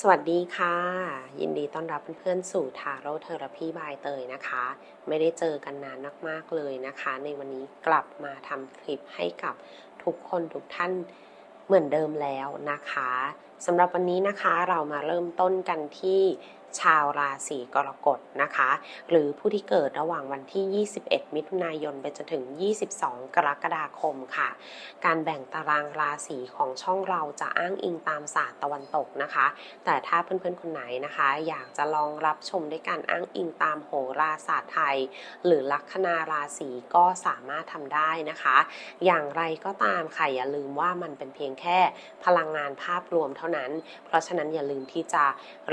สวัสดีค่ะ ยินดีต้อนรับเพื่อนๆสู่ทาโร่เทอราพีบายเตยนะคะ ไม่ได้เจอกันนานมากๆเลยนะคะ ในวันนี้กลับมาทำคลิปให้กับทุกคนทุกท่านเหมือนเดิมแล้วนะคะสำหรับวันนี้นะคะเรามาเริ่มต้นกันที่ชาวราศีกรกฎนะคะ หรือผู้ที่เกิดระหว่างวันที่ 21 มิถุนายนไปจนถึง 22 กรกฎาคมค่ะ การแบ่งตารางราศีของช่องเราจะอ้างอิงตามศาสตร์ตะวันตกนะคะ แต่ถ้าเพื่อนๆคนไหนนะคะ อยากจะลองรับชมด้วยการอ้างอิงตามโหราศาสตร์ไทย หรือลัคนาราศีก็สามารถทำได้นะคะ อย่างไรก็ตามค่ะอย่าลืมว่ามันเป็นเพียงแค่พลังงานภาพรวมเท่านั้น เพราะฉะนั้นอย่าลืมที่จะ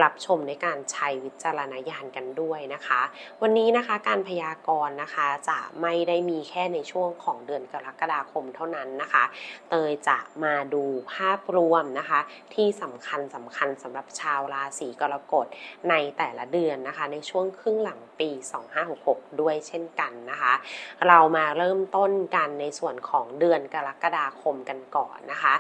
รับชมในการใช้วิจารณญาณกันด้วยนะคะ วันนี้นะคะการพยากรณ์นะคะจะไม่ได้มีแค่ในช่วงของเดือนกรกฎาคมเท่านั้นนะคะ เตยจะมาดูภาพรวมนะคะ ที่สำคัญสำคัญสำหรับชาวราศีกรกฎในแต่ละเดือนนะคะ ในช่วงครึ่งหลังปี 2566 ด้วยเช่นกันนะคะ เรามาเริ่มต้นกันในส่วนของเดือนกรกฎาคมกันก่อนนะคะ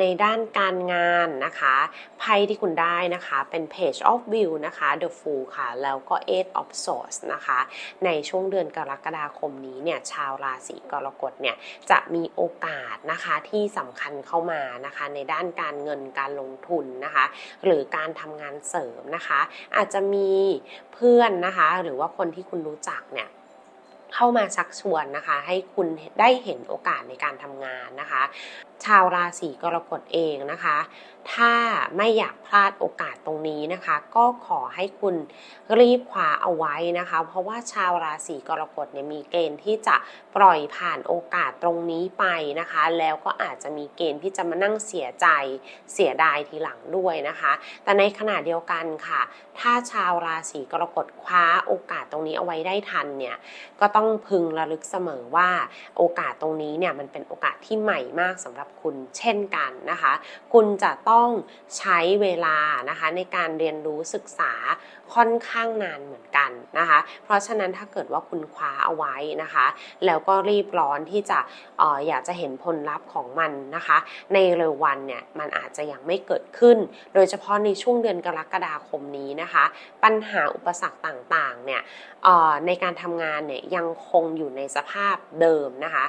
ในด้านการงานนะคะไพ่ที่คุณได้นะคะเป็น Page of View นะคะ The Fool ค่ะ แล้วก็ Eight of Swords นะคะ ในช่วงเดือนกรกฎาคมนี้เนี่ยชาวราศีกรกฎเนี่ยจะมีโอกาสนะคะที่สำคัญเข้ามานะคะในด้านการเงินการลงทุนนะคะหรือการทำงานเสริมนะคะ อาจจะมีเพื่อนนะคะหรือว่าคนที่คุณรู้จักเนี่ยเข้ามาชักชวนนะคะ ให้คุณได้เห็นโอกาสในการทำงานนะคะ ชาวราศีกรกฎเองนะคะ ถ้าไม่อยากพลาดโอกาสตรงนี้นะคะ ก็ขอให้คุณรีบคว้าเอาไว้นะคะ เพราะว่าชาวราศีกรกฎเนี่ยมีเกณฑ์ที่จะปล่อยผ่านโอกาสตรงนี้ไปนะคะ แล้วก็อาจจะมีเกณฑ์ที่จะมานั่งเสียใจเสียดายทีหลังด้วยนะคะ แต่ในขณะเดียวกันค่ะ ถ้าชาวราศีกรกฎคว้าโอกาสตรงนี้เอาไว้ได้ทันเนี่ยก็ต้องพึงระลึกเสมอว่าโอกาสตรงนี้เนี่ยมันเป็นโอกาสที่ใหม่มากสำหรับคุณเช่นกันนะคะ คุณจะต้องใช้เวลานะคะในการเรียนรู้ศึกษาค่อนข้างนานเหมือนกันนะคะ เพราะฉะนั้นถ้าเกิดว่าคุณคว้าเอาไว้นะคะ แล้วก็รีบร้อนที่จะอออยากจะเห็นผลลัพธ์ของมันนะคะ ในเร็ววันเนี่ยมันอาจจะยังไม่เกิดขึ้น โดยเฉพาะในช่วงเดือนกรกฎาคมนี้นะคะ ปัญหาอุปสรรคต่างๆเนี่ยออในการทำงานเนี่ยยังคงอยู่ในสภาพเดิมนะคะ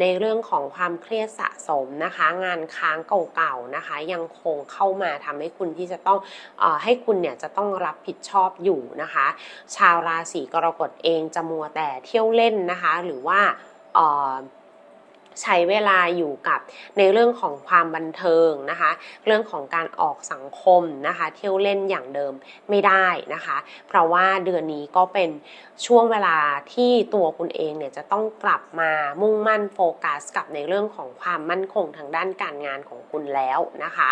ในเรื่องของความเครียดสะสมนะคะ งานค้างเก่าๆนะคะ ยังคงเข้ามาทำให้คุณที่จะต้องออให้คุณเนี่ยจะต้องรับผิดชอบอยู่นะคะ ชาวราศีกรกฎเองจะมัวแต่เที่ยวเล่นนะคะ หรือว่าออ ใช้เวลาอยู่กับในเรื่องของความบันเทิงนะคะ เรื่องของการออกสังคมนะคะ เที่ยวเล่นอย่างเดิมไม่ได้นะคะ เพราะว่าเดือนนี้ก็เป็นช่วงเวลาที่ตัวคุณเองเนี่ยจะต้องกลับมามุ่งมั่นโฟกัสกับในเรื่องของความมั่นคงทางด้านการงานของคุณแล้วนะคะ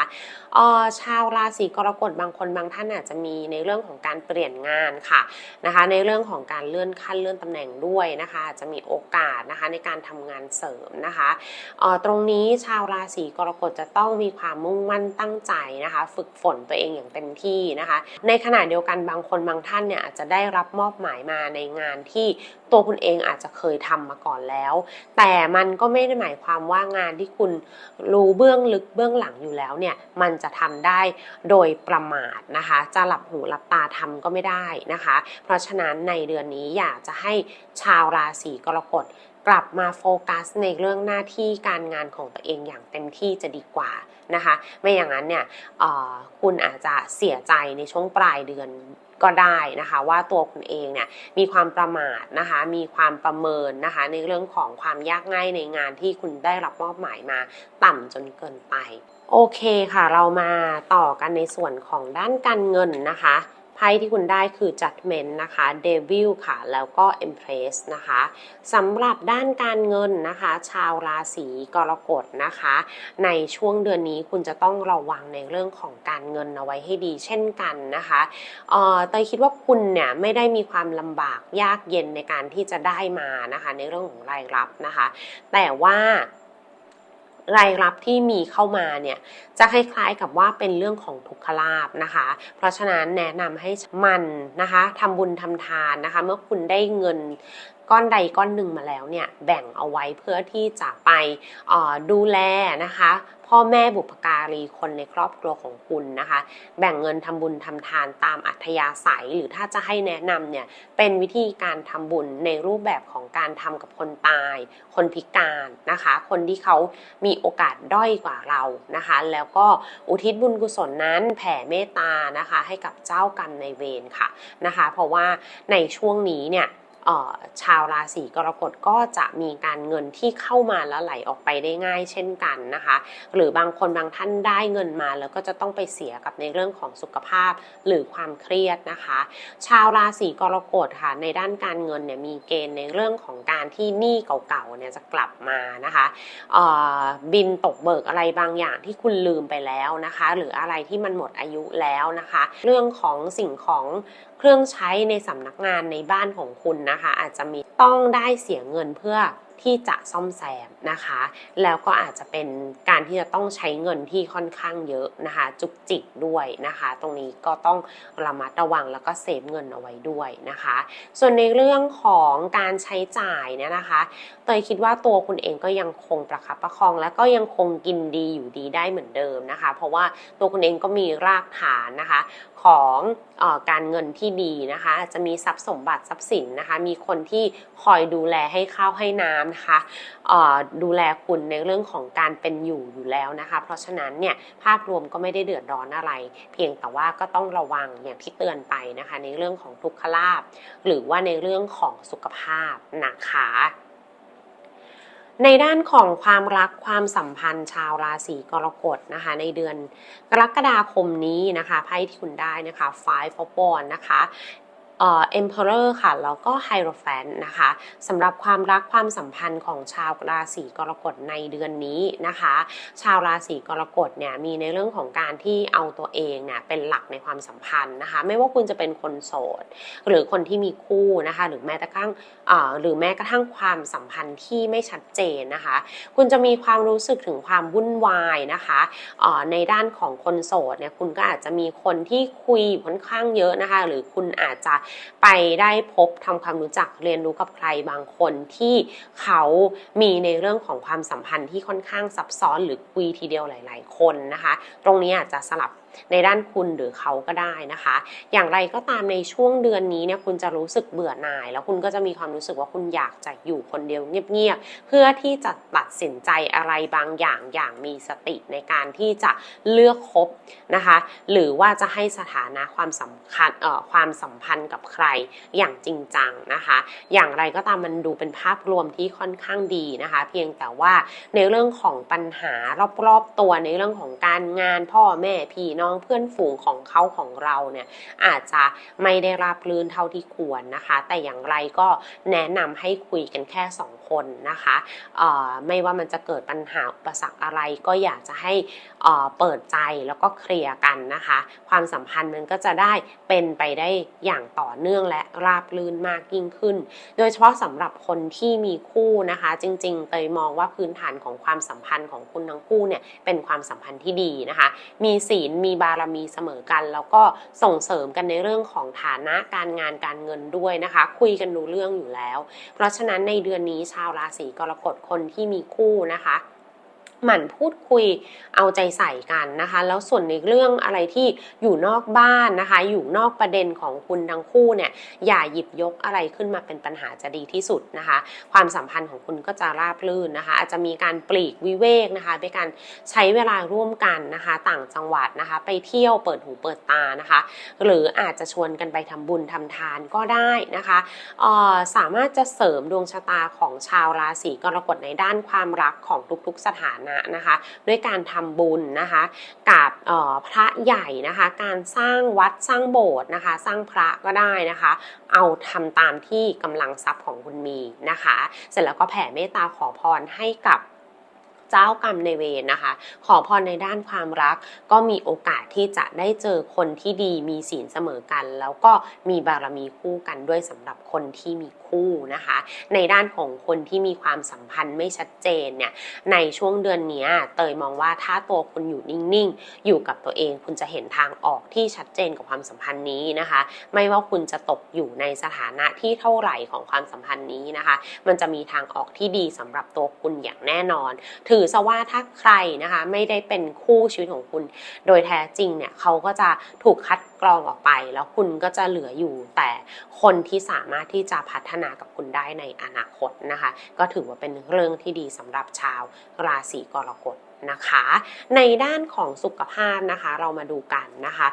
อ่อชาวราศีกรกฎบางคนบางท่านอาจจะมีในเรื่องของการเปลี่ยนงานค่ะนะคะ ในเรื่องของการเลื่อนขั้นเลื่อนตำแหน่งด้วยนะคะจจะมีโอกาสนะคะในการทำงานเสริมนะคะเอ่อตรงนี้ชาวราศีกรกฎจะต้องมีความมุ่งมั่นตั้งใจนะคะ ฝึกฝนตัวเองอย่างเต็มที่นะคะ ในขณะเดียวกันบางคนบางท่านเนี่ยอาจจะได้รับมอบหมายมาในงานที่ตัวคุณเองอาจจะเคยทำมาก่อนแล้ว แต่มันก็ไม่ได้หมายความว่างานที่คุณรู้เบื้องลึกเบื้องหลังอยู่แล้วเนี่ยมันจะทำได้โดยประมาทนะคะ จะหลับหูหลับตาทำก็ไม่ได้นะคะ เพราะฉะนั้นในเดือนนี้อยากจะให้ชาวราศีกรกฎ กลับมาโฟกัสในเรื่องหน้าที่การงานของตัวเองอย่างเต็มที่จะดีกว่านะคะ ไม่อย่างนั้นเนี่ยคุณอาจจะเสียใจในช่วงปลายเดือนก็ได้นะคะว่าตัวคุณเองเนี่ยมีความประมาทนะคะมีความประเมินนะคะในเรื่องของความยากง่ายในงานที่คุณได้รับมอบหมายมาต่ำจนเกินไป โอเคค่ะ เรามาต่อกันในส่วนของด้านการเงินนะคะ ไพ่ที่คุณได้คือ Judgment นะคะ Devil ค่ะ แล้วก็ Empress นะคะสำหรับด้านการเงินนะคะ ชาวราศีกรกฎนะคะ ในช่วงเดือนนี้คุณจะต้องระวังในเรื่องของการเงินเอาไว้ให้ดีเช่นกันนะคะเอ่อเตยคิดว่าคุณเนี่ยไม่ได้มีความลำบากยากเย็นในการที่จะได้มานะคะ ในเรื่องของรายรับนะคะ แต่ว่า รายรับที่มีเข้ามาเนี่ยจะคล้ายๆกับว่าเป็นเรื่องของทุกขลาบนะคะ เพราะฉะนั้นแนะนำให้มันนะคะทำบุญทำทานนะคะ เมื่อคุณได้เงิน ก้อนใดก้อนหนึ่งมาแล้วเนี่ยแบ่งเอาไว้เพื่อที่จะไปดูแลนะคะพ่อแม่บุพการีคนในครอบครัวของคุณนะคะ แบ่งเงินทำบุญทำทานตามอัธยาศัย หรือถ้าจะให้แนะนำเนี่ยเป็นวิธีการทำบุญในรูปแบบของการทำกับคนตาย คนพิการนะคะ คนที่เขามีโอกาสด้อยกว่าเรานะคะ แล้วก็อุทิศบุญกุศลนั้นแผ่เมตตานะคะ ให้กับเจ้ากรรมในเวรค่ะนะคะ เพราะว่าในช่วงนี้เนี่ย ชาวราศีกรกฎก็จะมีการเงินที่เข้ามาแล้วไหลออกไปได้ง่ายเช่นกันนะคะ หรือบางคนบางท่านได้เงินมาแล้วก็จะต้องไปเสียกับในเรื่องของสุขภาพหรือความเครียดนะคะ ชาวราศีกรกฎค่ะในด้านการเงินเนี่ยมีเกณฑ์ในเรื่องของการที่หนี้เก่าๆเนี่ยจะกลับมานะคะบินตกเบิกอะไรบางอย่างที่คุณลืมไปแล้วนะคะ หรืออะไรที่มันหมดอายุแล้วนะคะ เรื่องของสิ่งของ เครื่องใช้ในสำนักงานในบ้านของคุณนะคะ อาจจะมีต้องได้เสียเงินเพื่อ ที่จะซ่อมแซมนะคะ แล้วก็อาจจะเป็นการที่จะต้องใช้เงินที่ค่อนข้างเยอะนะคะ จุกจิกด้วยนะคะ ตรงนี้ก็ต้องระมัดระวังแล้วก็เซฟเงินเอาไว้ด้วยนะคะ ส่วนในเรื่องของการใช้จ่ายเนี่ยนะคะเตยคิดว่าตัวคุณเองก็ยังคงประคับประคอง และก็ยังคงกินดีอยู่ดีได้เหมือนเดิมนะคะ เพราะว่าตัวคุณเองก็มีรากฐานนะคะของออการเงินที่ดีนะคะอาจจะมีทรัพย์สมบัติทรัพย์สินนะคะ มีคนที่คอยดูแลให้ข้าวให้น้ำนะคะดูแลคุณในเรื่องของการเป็นอยู่อยู่แล้วนะคะ เพราะฉะนั้นเนี่ยภาพรวมก็ไม่ได้เดือดร้อนอะไร เพียงแต่ว่าก็ต้องระวังอย่างที่เตือนไปนะคะ ในเรื่องของทุกขลาบหรือว่าในเรื่องของสุขภาพนะคะในด้านของความรักความสัมพันธ์ชาวราศีกรกฎนะคะ ในเดือนกรกฎาคมนี้นะคะไพ่ที่คุณได้นะคะ Five of Wands นะคะ เอ่อ Emperor ค่ะแล้วก็ Hierophant นะคะสำหรับความรักความสัมพันธ์ของชาวราศีกรกฎในเดือนนี้นะคะ ชาวราศีกรกฎเนี่ยมีในเรื่องของการที่เอาตัวเองเนี่ยเป็นหลักในความสัมพันธ์นะคะ ไม่ว่าคุณจะเป็นคนโสด หรือคนที่มีคู่นะคะ หรือแม้กระทั่งหรือแม้กระทั่งความสัมพันธ์ที่ไม่ชัดเจนนะคะ คุณจะมีความรู้สึกถึงความวุ่นวายนะคะในด้านของคนโสดเนี่ยคุณก็อาจจะมีคนที่คุยค่อนข้างเยอะนะคะ หรือคุณอาจจะไปได้พบทำความรู้จักเรียนรู้กับใครบางคนที่เขามีในเรื่องของความสัมพันธ์ที่ค่อนข้างซับซ้อนหรือคุยทีเดียวหลาย ๆ คนนะคะ ตรงนี้อาจจะสลับ ในด้านคุณหรือเขาก็ได้นะคะ อย่างไรก็ตามในช่วงเดือนนี้เนี่ยคุณจะรู้สึกเบื่อหน่าย แล้วคุณก็จะมีความรู้สึกว่าคุณอยากจะอยู่คนเดียวเงียบๆเพื่อที่จะตัดสินใจอะไรบางอย่างอย่างมีสติในการที่จะเลือกคบนะคะ หรือว่าจะให้สถานะความสำคัญเอ่อความสัมพันธ์กับใครอย่างจริงจังนะคะ อย่างไรก็ตามมันดูเป็นภาพรวมที่ค่อนข้างดีนะคะ เพียงแต่ว่าในเรื่องของปัญหารอบๆตัวในเรื่องของการงานพ่อแม่พี่น้องเพื่อนฝูงของเขาของเราเนี่ยอาจจะไม่ได้ราบรื่นเท่าที่ควรนะคะ แต่อย่างไรก็แนะนำให้คุยกันแค่สองคนนะคะไม่ว่ามันจะเกิดปัญหาอุปสรรคอะไรก็อยากจะให้เปิดใจแล้วก็เคลียร์กันนะคะ ความสัมพันธ์มันก็จะได้เป็นไปได้อย่างต่อเนื่องและราบรื่นมากยิ่งขึ้น โดยเฉพาะสำหรับคนที่มีคู่นะคะ จริงๆเตยมองว่าพื้นฐานของความสัมพันธ์ของคุณทั้งคู่เนี่ยเป็นความสัมพันธ์ที่ดีนะคะ มีศีลมีีบารมีเสมอกัน แล้วก็ส่งเสริมกันในเรื่องของฐานะการงานการเงินด้วยนะคะ คุยกันรู้เรื่องอยู่แล้ว เพราะฉะนั้นในเดือนนี้ชาวราศีกรกฎคนที่มีคู่นะคะ หมั่นพูดคุยเอาใจใส่กันนะคะ แล้วส่วนในเรื่องอะไรที่อยู่นอกบ้านนะคะ อยู่นอกประเด็นของคุณทั้งคู่เนี่ยอย่าหยิบยกอะไรขึ้นมาเป็นปัญหาจะดีที่สุดนะคะ ความสัมพันธ์ของคุณก็จะราบรื่นนะคะ อาจจะมีการปลีกวิเวกนะคะเป็นการใช้เวลาร่วมกันนะคะ ต่างจังหวัดนะคะ ไปเที่ยวเปิดหูเปิดตานะคะ หรืออาจจะชวนกันไปทำบุญทำทานก็ได้นะคะออสามารถจะเสริมดวงชะตาของชาวราศีกรกฎในด้านความรักของทุกๆสถานะนะคะ ด้วยการทำบุญนะคะกับออพระใหญ่นะคะ การสร้างวัดสร้างโบสถ์นะคะ สร้างพระก็ได้นะคะ เอาทำตามที่กำลังทรัพย์ของคุณมีนะคะ เสร็จแล้วก็แผ่เมตตาขอพรให้กับเจ้ากรรมในายเวรนะคะ ขอพรในด้านความรัก ก็มีโอกาสที่จะได้เจอคนที่ดีมีศีลเสมอกัน แล้วก็มีบารมีคู่กันด้วยสำหรับคนที่มีคู่คู่นะคะ ในด้านของคนที่มีความสัมพันธ์ไม่ชัดเจนเนี่ยในช่วงเดือนนี้เตยมองว่าถ้าตัวคุณอยู่นิ่งๆ อยู่กับตัวเอง คุณจะเห็นทางออกที่ชัดเจนกับความสัมพันธ์นี้นะคะ ไม่ว่าคุณจะตกอยู่ในสถานะที่เท่าไหร่ของความสัมพันธ์นี้นะคะ มันจะมีทางออกที่ดีสำหรับตัวคุณอย่างแน่นอน ถือซะว่าถ้าใครนะคะไม่ได้เป็นคู่ชีวิตของคุณ โดยแท้จริงเนี่ยเขาก็จะถูกคัดกรองออกไป แล้วคุณก็จะเหลืออยู่แต่คนที่สามารถที่จะพัฒนากับคุณได้ในอนาคตนะคะ ก็ถือว่าเป็นเรื่องที่ดีสำหรับชาวราศีกรกฎนะคะ ในด้านของสุขภาพนะคะเรามาดูกันนะคะ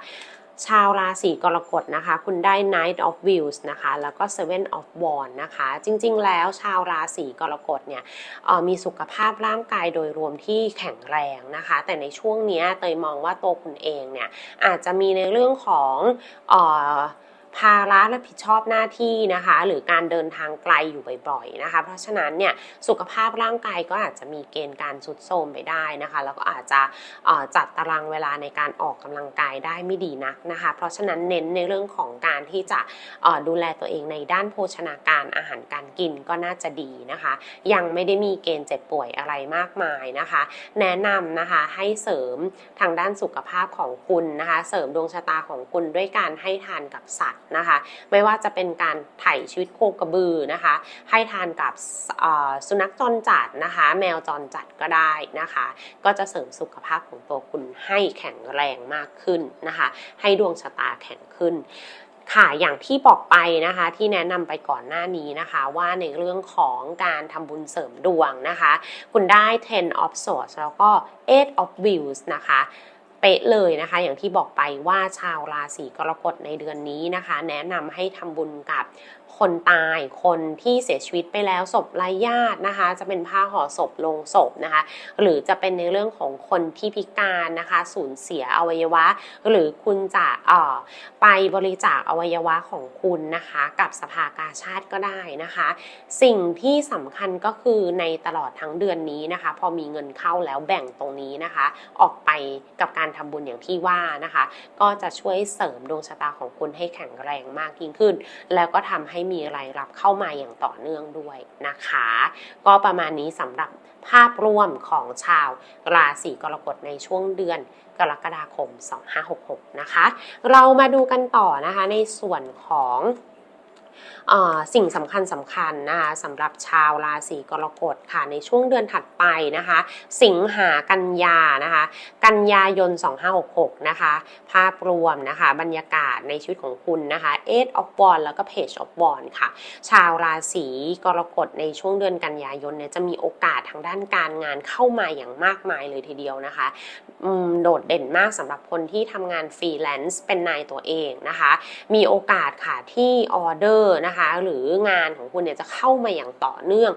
ชาวราศีกรกฎนะคะ คุณได้ Knight of Wheels นะคะ แล้วก็ Seven of Wands นะคะ จริง ๆ แล้วชาวราศีกรกฎเนี่ยออมีสุขภาพร่างกายโดยรวมที่แข็งแรงนะคะ แต่ในช่วงนี้เตยมองว่าตัวคุณเองเนี่ยอาจจะมีในเรื่องของออ ภาระรับผิดชอบหน้าที่นะคะ หรือการเดินทางไกลอยู่บ่อยๆนะคะ เพราะฉะนั้นเนี่ยสุขภาพร่างกายก็อาจจะมีเกณฑ์การสุดโทรมไปได้นะคะ แล้วก็อาจจะจัดตารางเวลาในการออกกำลังกายได้ไม่ดีนักนะคะ เพราะฉะนั้นเน้นในเรื่องของการที่จะดูแลตัวเองในด้านโภชนาการอาหารการกินก็น่าจะดีนะคะ ยังไม่ได้มีเกณฑ์เจ็บป่วยอะไรมากมายนะคะ แนะนำนะคะให้เสริมทางด้านสุขภาพของคุณนะคะ เสริมดวงชะตาของคุณด้วยการให้ทานกับสัตว์นะคะ ไม่ว่าจะเป็นการไถ่ชีวิตโคกระบือนะคะ ให้ทานกับสุนัขจรจัดนะคะ แมวจรจัดก็ได้นะคะ ก็จะเสริมสุขภาพของตัวคุณให้แข็งแรงมากขึ้นนะคะ ให้ดวงชะตาแข็งขึ้นค่ะอย่างที่บอกไปนะคะที่แนะนำไปก่อนหน้านี้นะคะ ว่าในเรื่องของการทำบุญเสริมดวงนะคะ คุณได้ ten of swords แล้วก็ eight of wheels นะคะ ป๊ะเลยนะคะ อย่างที่บอกไปว่าชาวราศีกรกฎในเดือนนี้นะคะ แนะนำให้ทำบุญกับคนตายคนที่เสียชีวิตไปแล้วศพไร้ญาตินะคะ จะเป็นผ้าห่อศพลงศพนะคะ หรือจะเป็นในเรื่องของคนที่พิการนะคะ สูญเสียอวัยวะ หรือคุณจะเอ่อไปบริจาคอวัยวะของคุณนะคะ กับสภากาชาติก็ได้นะคะ สิ่งที่สำคัญก็คือในตลอดทั้งเดือนนี้นะคะ พอมีเงินเข้าแล้วแบ่งตรงนี้นะคะ ออกไปกับการทำบุญอย่างที่ว่านะคะ ก็จะช่วยเสริมดวงชะตาของคุณให้แข็งแรงมากยิ่งขึ้น แล้วก็ทำใให้มีรายรับเข้ามาอย่างต่อเนื่องด้วยนะคะ ก็ประมาณนี้สำหรับภาพรวมของชาวราศีกรกฎในช่วงเดือนกรกฎาคม 2566 นะคะ เรามาดูกันต่อนะคะในส่วนของ สิ่งสำคัญสำคัญนะคะสำหรับชาวราศีกรกฎค่ะในช่วงเดือนถัดไปนะคะ สิงหากันยานะคะ กันยายน 2566 นะคะ ภาพรวมนะคะ บรรยากาศในชีวิตของคุณนะคะ Eight of Wands แล้วก็ Page of Wands ค่ะ ชาวราศีกรกฎในช่วงเดือนกันยายนเนี่ยจะมีโอกาสทางด้านการงานเข้ามาอย่างมากมายเลยทีเดียวนะคะโดดเด่นมากสำหรับคนที่ทำงานฟรีแลนซ์เป็นนายตัวเองนะคะ มีโอกาสค่ะที่ออเดอร์นะคะ หรืองานของคุณเนี่ยจะเข้ามาอย่างต่อเนื่อง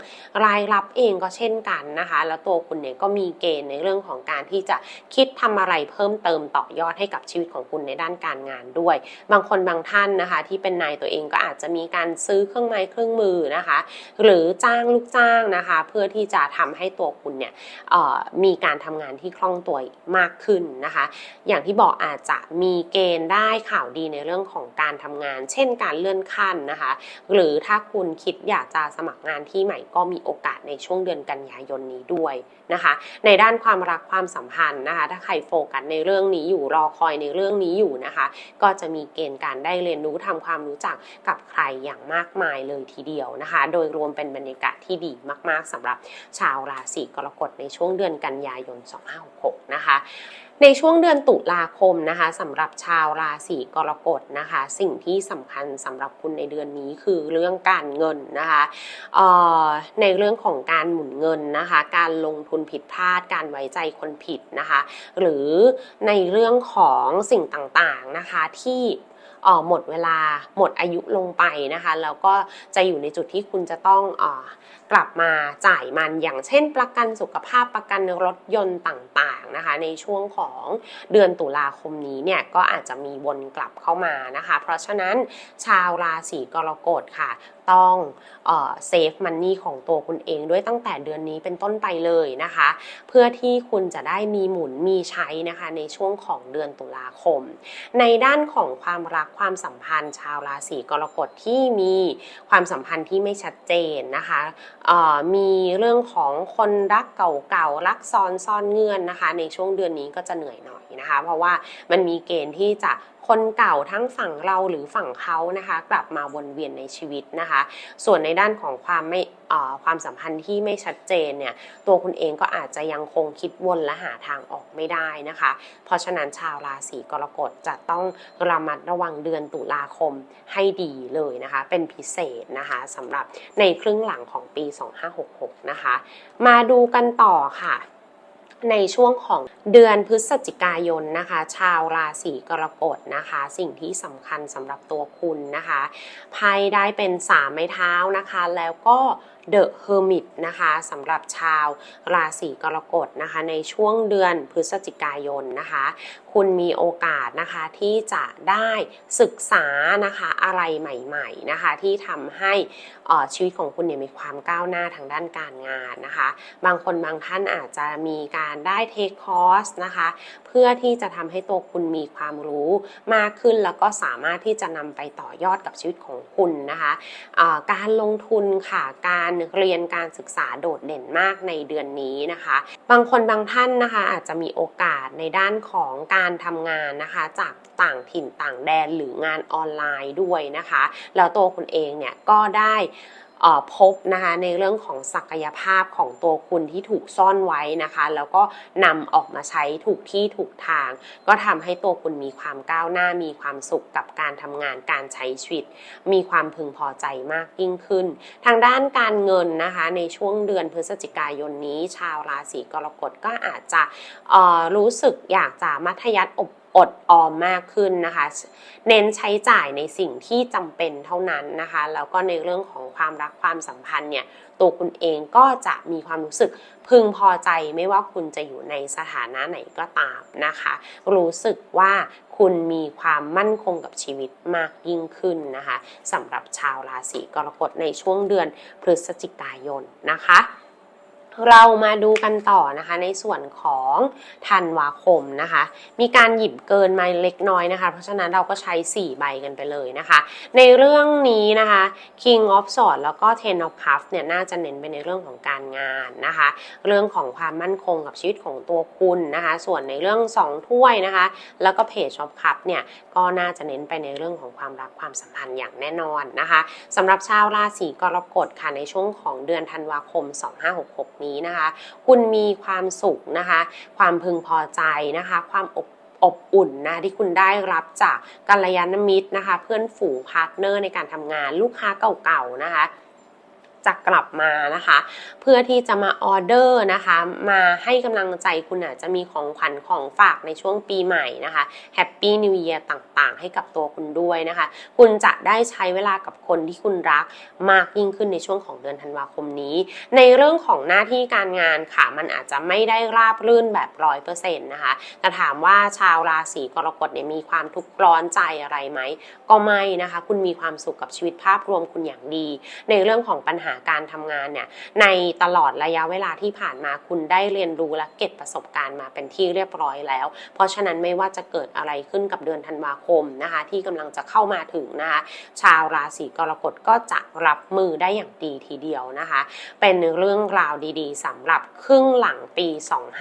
รายรับเองก็เช่นกันนะคะ แล้วตัวคุณเนี่ยก็มีเกณฑ์ในเรื่องของการที่จะคิดทำอะไรเพิ่มเติมต่อยอดให้กับชีวิตของคุณในด้านการงานด้วย บางคนบางท่านนะคะ ที่เป็นนายตัวเองก็อาจจะมีการซื้อเครื่องไม้เครื่องมือนะคะ หรือจ้างลูกจ้างนะคะ เพื่อที่จะทำให้ตัวคุณเนี่ยมีการทำงานที่คล่องตัวมากขึ้นนะคะ อย่างที่บอกอาจจะมีเกณฑ์ได้ข่าวดีในเรื่องของการทำงาน เช่นการเลื่อนขั้นนะคะหรือถ้าคุณคิดอยากจะสมัครงานที่ใหม่ก็มีโอกาสในช่วงเดือนกันยายนนี้ด้วยนะคะ ในด้านความรักความสัมพันธ์นะคะ ถ้าใครโฟกัสในเรื่องนี้อยู่รอคอยในเรื่องนี้อยู่นะคะ ก็จะมีเกณฑ์การได้เรียนรู้ทำความรู้จักกับใครอย่างมากมายเลยทีเดียวนะคะ โดยรวมเป็นบรรยากาศที่ดีมาก ๆสำหรับชาวราศีกรกฎในช่วงเดือนกันยายน 2566 นะคะ ในช่วงเดือนตุลาคมนะคะสำหรับชาวราศีกรกฎนะคะ สิ่งที่สำคัญสำหรับคุณในเดือนนี้คือเรื่องการเงินนะคะออในเรื่องของการหมุนเงินนะคะ การลงทุนผิดพลาด การไว้ใจคนผิดนะคะ หรือในเรื่องของสิ่งต่างๆนะคะที่ออหมดเวลาหมดอายุลงไปนะคะแล้วก็จะอยู่ในจุดที่คุณจะต้องออกลับมาจ่ายมันอย่างเช่นประกันสุขภาพประกันรถยนต์ต่างๆ นะคะ ในช่วงของเดือนตุลาคมนี้เนี่ยก็อาจจะมีวนกลับเข้ามานะคะ เพราะฉะนั้นชาวราศีกรกฎค่ะต้องเซฟมันนี่ของตัวคุณเองด้วยตั้งแต่เดือนนี้เป็นต้นไปเลยนะคะ เพื่อที่คุณจะได้มีหมุนมีใช้นะคะในช่วงของเดือนตุลาคม ในด้านของความรักความสัมพันธ์ ชาวราศีกรกฎที่มีความสัมพันธ์ที่ไม่ชัดเจนนะคะมีเรื่องของคนรักเก่าๆรักซ้อนซ่อนเงื่อนนะคะในช่วงเดือนนี้ก็จะเหนื่อยหน่อยนะคะ เพราะว่ามันมีเกณฑ์ที่จะคนเก่าทั้งฝั่งเราหรือฝั่งเขานะคะ กลับมาวนเวียนในชีวิตนะคะ ส่วนในด้านของความไม่ความสัมพันธ์ที่ไม่ชัดเจนเนี่ยตัวคุณเองก็อาจจะยังคงคิดวนและหาทางออกไม่ได้นะคะ เพราะฉะนั้นชาวราศีกรกฎจะต้องระมัดระวังเดือนตุลาคมให้ดีเลยนะคะ เป็นพิเศษนะคะสำหรับในครึ่งหลังของปี 2566 นะคะ มาดูกันต่อค่ะ ในช่วงของเดือนพฤศจิกายนนะคะ ชาวราศีกรกฎนะคะ สิ่งที่สำคัญสำหรับตัวคุณนะคะไพ่ได้เป็นสามไม้เท้านะคะ แล้วก็ เดอะเฮอร์มิตนะคะสำหรับชาวราศีกรกฎนะคะในช่วงเดือนพฤศจิกายนนะคะ คุณมีโอกาสนะคะที่จะได้ศึกษานะคะอะไรใหม่ๆนะคะที่ทำให้ออชีวิตของคุณเนี่ยมีความก้าวหน้าทางด้านการงานนะคะ บางคนบางท่านอาจจะมีการได้เทคคอร์สนะคะเพื่อที่จะทำให้ตัวคุณมีความรู้มากขึ้นแล้วก็สามารถที่จะนำไปต่อยอดกับชีวิตของคุณนะคะอ่าการลงทุนค่ะการเรียนการศึกษาโดดเด่นมากในเดือนนี้นะคะ บางคนบางท่านนะคะอาจจะมีโอกาสในด้านของการทำงานนะคะจากต่างถิ่นต่างแดนหรืองานออนไลน์ด้วยนะคะ แล้วตัวคุณเองเนี่ยก็ได้ พบนะคะในเรื่องของศักยภาพของตัวคุณที่ถูกซ่อนไว้นะคะ แล้วก็นำออกมาใช้ถูกที่ถูกทาง ก็ทำให้ตัวคุณมีความก้าวหน้ามีความสุขกับการทำงานการใช้ชีวิต มีความพึงพอใจมากยิ่งขึ้น ทางด้านการเงินนะคะในช่วงเดือนพฤศจิกายนนี้ ชาวราศีกรกฎก็อาจจะรู้สึกอยากจะมัธยัติอบ อดออมมากขึ้นนะคะ เน้นใช้จ่ายในสิ่งที่จำเป็นเท่านั้นนะคะ แล้วก็ในเรื่องของความรักความสัมพันธ์เนี่ยตัวคุณเองก็จะมีความรู้สึกพึงพอใจไม่ว่าคุณจะอยู่ในสถานะไหนก็ตามนะคะ รู้สึกว่าคุณมีความมั่นคงกับชีวิตมากยิ่งขึ้นนะคะสำหรับชาวราศีกรกฎในช่วงเดือนพฤศจิกายนนะคะ เรามาดูกันต่อนะคะในส่วนของธันวาคมนะคะ มีการหยิบเกินมาเล็กน้อยนะคะ เพราะฉะนั้นเราก็ใช้ 4 ใบกันไปเลยนะคะ ในเรื่องนี้นะคะ King of Swords แล้วก็ Ten of Cups เนี่ยน่าจะเน้นไปในเรื่องของการงานนะคะ เรื่องของความมั่นคงกับชีวิตของตัวคุณนะคะ ส่วนในเรื่อง 2 ถ้วยนะคะ แล้วก็ Page of Cups เนี่ยก็น่าจะเน้นไปในเรื่องของความรักความสัมพันธ์อย่างแน่นอนนะคะสำหรับชาวราศีกรกฎค่ะในช่วงของเดือนธันวาคม 2566 นี้นะคะ คุณมีความสุขนะคะ ความพึงพอใจนะคะ ความอบอบอุ่นนะที่คุณได้รับจากกัลยาณมิตรนะคะ เพื่อนฝูงพาร์ทเนอร์ในการทำงานลูกค้าเก่าๆนะคะ จะกลับมานะคะ เพื่อที่จะมาออเดอร์นะคะ มาให้กำลังใจคุณอาจจะมีของขวัญของฝากในช่วงปีใหม่นะคะแฮปปี้นิว e ย r ต่างๆ ให้กับตัวคุณด้วยนะคะ คุณจะได้ใช้เวลากับคนที่คุณรักมากยิ่งขึ้นในช่วงของเดือนธันวาคมนี้ ในเรื่องของหน้าที่การงานค่ะมันอาจจะไม่ได้ราบรื่นแบบร้อยเปอร์เซ็นต์นะคะแต่ถามว่าชาวราศีกรกฎเนี่ยมีความทุกข์ร้อนใจอะไรไหมก็ไม่นะคะ คุณมีความสุขกับชีวิตภาพรวมคุณอย่างดี ในเรื่องของปัญหาการทำงานเนี่ยในตลอดระยะเวลาที่ผ่านมาคุณได้เรียนรู้และเก็บประสบการณ์มาเป็นที่เรียบร้อยแล้ว เพราะฉะนั้นไม่ว่าจะเกิดอะไรขึ้นกับเดือนธันวาคมนะคะที่กำลังจะเข้ามาถึงนะคะชาวราศีกรกฎก็จะรับมือได้อย่างดีทีเดียวนะคะ เป็นเรื่องราวดีๆสำหรับครึ่งหลังปี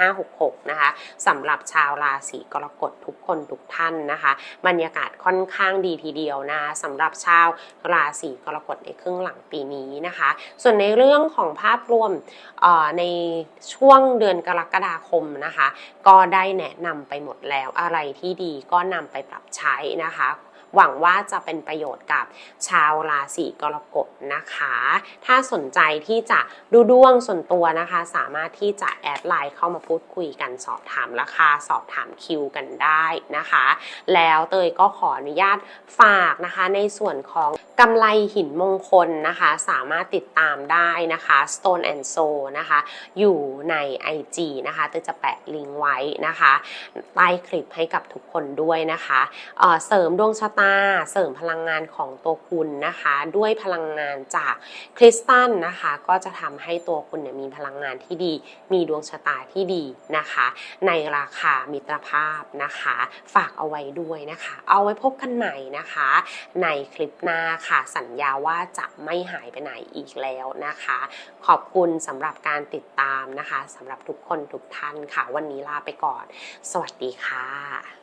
2566นะคะสำหรับชาวราศีกรกฎทุกคนทุกท่านนะคะ บรรยากาศค่อนข้างดีทีเดียวนะสำหรับชาวราศีกรกฎในครึ่งหลังปีนี้นะคะส่วนในเรื่องของภาพรวมในช่วงเดือนกรกฎาคมนะคะ ก็ได้แนะนำไปหมดแล้วอะไรที่ดีก็นำไปปรับใช้นะคะ หวังว่าจะเป็นประโยชน์กับชาวราศีกรกฎนะคะ ถ้าสนใจที่จะดูดวงส่วนตัวนะคะ สามารถที่จะแอดไลน์เข้ามาพูดคุยกันสอบถามราคา สอบถามคิวกันได้นะคะ แล้วเตยก็ขออนุญาตฝากนะคะ ในส่วนของกำไลหินมงคลนะคะ สามารถติดตามได้นะคะ Stone and Soul นะคะ อยู่ใน IG นะคะเตยจะแปะลิงก์ไว้นะคะใต้คลิปให้กับทุกคนด้วยนะคะเเสริมดวงชะตามาเสริมพลังงานของตัวคุณนะคะ ด้วยพลังงานจากคริสตัลนะคะ ก็จะทำให้ตัวคุณเนี่ยมีพลังงานที่ดี มีดวงชะตาที่ดีนะคะ ในราคามิตรภาพนะคะ ฝากเอาไว้ด้วยนะคะ เอาไว้พบกันใหม่นะคะ ในคลิปหน้าค่ะสัญญาว่าจะไม่หายไปไหนอีกแล้วนะคะ ขอบคุณสำหรับการติดตามนะคะสำหรับทุกคนทุกท่านค่ะ วันนี้ลาไปก่อน สวัสดีค่ะ